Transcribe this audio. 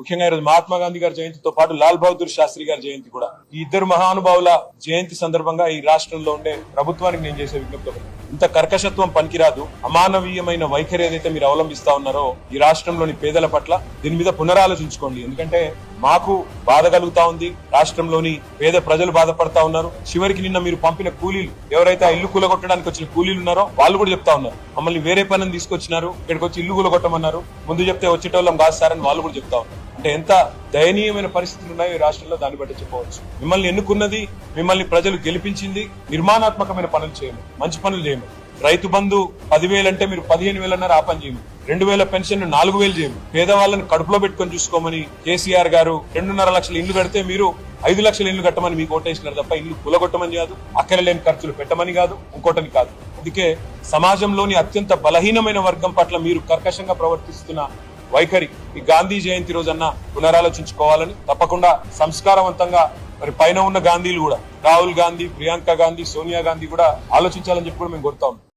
ముఖ్యంగా ఈరోజు మహాత్మా గాంధీ గారి జయంతితో పాటు లాల్ బహదూర్ శాస్త్రి గారి జయంతి కూడా. ఈ ఇద్దరు మహానుభావుల జయంతి సందర్భంగా ఈ రాష్ట్రంలో ఉండే ప్రభుత్వానికి నేను చేసే విజ్ఞప్తి ఇంత కర్కశత్వం పనికిరాదు. అమానవీయమైన వైఖరి ఏదైతే మీరు అవలంబిస్తా ఉన్నారో ఈ రాష్ట్రంలోని పేదల పట్ల దీని మీద పునరాలోచించుకోండి. ఎందుకంటే మాకు బాధ కలుగుతా ఉంది. రాష్ట్రంలోని పేద ప్రజలు బాధపడతా ఉన్నారు. చివరికి నిన్న మీరు పంపిన కూలీలు ఎవరైతే ఆ ఇల్లు కూలగొట్టడానికి వచ్చిన కూలీలు ఉన్నారో వాళ్ళు కూడా చెప్తా ఉన్నారు. మమ్మల్ని వేరే పనిని తీసుకొచ్చినారు. ఇక్కడికి వచ్చి ఇల్లు కూలగొట్టమన్నారు. ముందు చెప్తే వచ్చేటోళ్ళం కాదు సార్ అని వాళ్ళు కూడా చెప్తా ఉన్నారు. అంటే ఎంత దయనీయమైన పరిస్థితులు ఉన్నాయో ఈ రాష్ట్రంలో దాన్ని బట్టి చెప్పవచ్చు. మిమ్మల్ని ఎన్నుకున్నది మిమ్మల్ని ప్రజలు గెలిపించింది నిర్మాణాత్మకమైన పనులు చేయము మంచి పనులు చేయము. రైతు బంధు పదివేలు అంటే మీరు పదిహేను వేలు అన్నారు ఆ పని చేయము. రెండు వేల పెన్షన్ నాలుగు వేలు చేయము. పేదవాళ్ళని కడుపులో పెట్టుకొని చూసుకోమని కేసీఆర్ గారు రెండున్నర లక్షల ఇల్లు కడితే మీరు ఐదు లక్షల ఇల్లు కట్టమని మీకు ఓటేసినారు తప్ప ఇల్లు కులగొట్టమని కాదు అక్కరలేని ఖర్చులు పెట్టమని కాదు ఇంకోటని కాదు. అందుకే సమాజంలోని అత్యంత బలహీనమైన వర్గం పట్ల మీరు కర్కశంగా ప్రవర్తిస్తున్న వైఖరి. ఈ గాంధీ జయంతి రోజన్న పునరాలోచించుకోవాలని తప్పకుండా సంస్కారవంతంగా మరి పైన ఉన్న గాంధీలు కూడా రాహుల్ గాంధీ ప్రియాంక గాంధీ సోనియా గాంధీ కూడా ఆలోచించాలని చెప్పి కూడా మేము కోరుతా